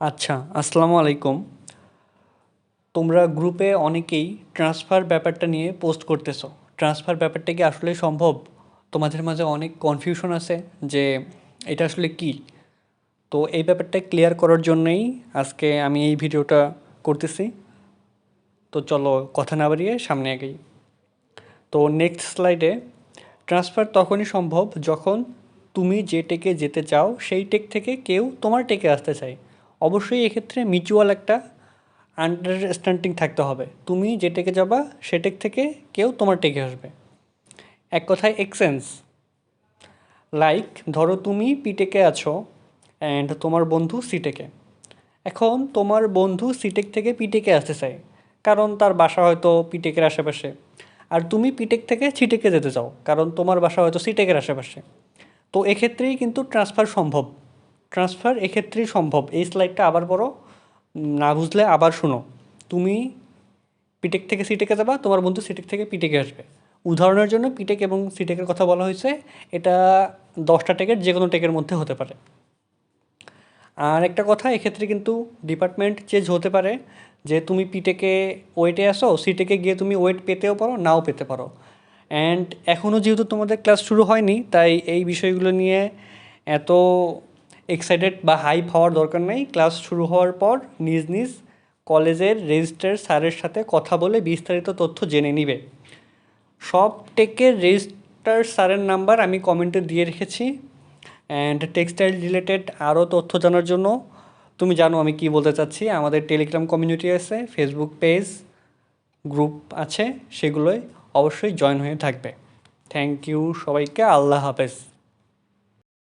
আচ্ছা আসসালামু আলাইকুম। তোমরা গ্রুপে অনেকেই ট্রান্সফার ব্যাপারটা নিয়ে পোস্ট করতেছো। ট্রান্সফার ব্যাপারটা কি আসলে সম্ভব? তোমাদের মাঝে অনেক কনফিউশন আছে যে এটা আসলে কি? তো এই ব্যাপারটা ক্লিয়ার করার জন্যই আজকে আমি এই ভিডিওটা করতেছি। তো চলো কথা না বাড়িয়ে সামনে আগেই তো নেক্সট স্লাইডে ট্রান্সফার তখনই সম্ভব যখন তুমি যে টেকে যেতে চাও, সেই টেক থেকে কেউ তোমার টেকে আসতে চায়। অবশ্যই এক্ষেত্রে মিউচুয়াল একটা আন্ডারস্ট্যান্ডিং থাকতে হবে। তুমি যে টেকে যাবা সে টেক থেকে কেউ তোমার টেকে আসবে। এক কথায় এক্সেন্স লাইক ধরো তুমি পিটেকে আছো অ্যান্ড তোমার বন্ধু সিটেকে এখন তোমার বন্ধু সিটেক থেকে পিটেকে আসতে চায়, কারণ তার বাসা হয়তো পিটেকের আশেপাশে। আর তুমি পিটেক থেকে সিটেকে যেতে চাও, কারণ তোমার বাসা হয়তো সিটেকের আশেপাশে। তো এক্ষেত্রেই কিন্তু ট্রান্সফার সম্ভব। ট্রান্সফার এক্ষেত্রেই সম্ভব। এই স্লাইডটা আবার পড়ো। না বুঝলে আবার শোনো। তুমি পিটেক থেকে সিটেকে যাবা, তোমার বন্ধু সিটেক থেকে পিটেকে আসবে। উদাহরণের জন্য পিটেক এবং সিটেকের কথা বলা হয়েছে, এটা দশটা টেকের যে কোনো টেকের মধ্যে হতে পারে। আর একটা কথা, এক্ষেত্রে কিন্তু ডিপার্টমেন্ট চেঞ্জ হতে পারে, যে তুমি পিটেকে ওয়েটে আসো সিটেকে গিয়ে তুমি ওয়েট পেতেও পারো, নাও পেতে পারো। অ্যান্ড এখনও যেহেতু তোমাদের ক্লাস শুরু হয়নি, তাই এই বিষয়গুলো নিয়ে এত এক্সাইটেড বা হাইপ হওয়ার দরকার নেই। ক্লাস শুরু হওয়ার পর নিজ নিজ কলেজের রেজিস্ট্রার স্যারের সাথে কথা বলে বিস্তারিত তথ্য জেনে নিবে। সব টেকের রেজিস্ট্রার স্যারের নাম্বার আমি কমেন্টে দিয়ে রেখেছি। অ্যান্ড টেক্সটাইল রিলেটেড আরও তথ্য জানার জন্য। তুমি জানো আমি কি বলতে চাচ্ছি। আমাদের টেলিগ্রাম কমিউনিটি আছে ফেসবুক পেজ গ্রুপ আছে, সেগুলোয় অবশ্যই জয়েন হয়ে থাকবে। থ্যাংক ইউ সবাইকে, আল্লাহ হাফেজ।